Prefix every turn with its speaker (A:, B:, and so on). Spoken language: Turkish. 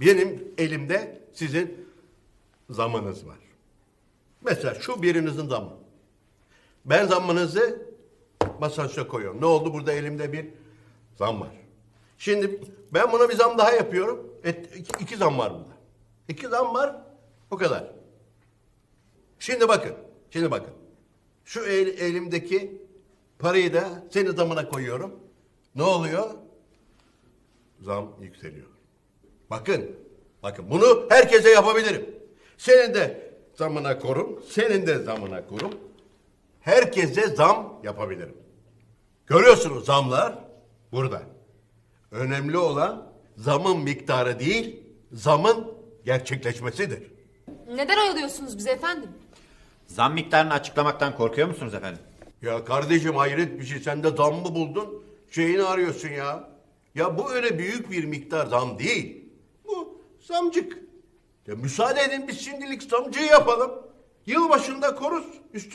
A: Benim elimde sizin zamanınız var. Mesela şu birinizin zammı. Ben zammınızı masajda koyuyorum. Ne oldu? Burada elimde bir zam var. Şimdi ben buna bir zam daha yapıyorum. Et, iki, iki zam var burada. İki zam var. O kadar. Şimdi bakın. Şimdi bakın. Şu el- elimdeki parayı da senin zamına koyuyorum. Ne oluyor? Zam yükseliyor. Bakın. Bakın bunu herkese yapabilirim. Senin de zamına korum. Senin de zamına korum. Herkese zam yapabilirim. Görüyorsunuz zamlar burada. Önemli olan zamın miktarı değil, zamın gerçekleşmesidir.
B: Neden oyalıyorsunuz bizi efendim?
C: Zam miktarını açıklamaktan korkuyor musunuz efendim?
A: Ya kardeşim hayret bir şey. Sen de zam mı buldun? Şeyini arıyorsun ya. Ya bu öyle büyük bir miktar zam değil. Zamcık. Ya müsaade edin biz şimdilik zamcıyı yapalım. Yılbaşında koruz. Üstü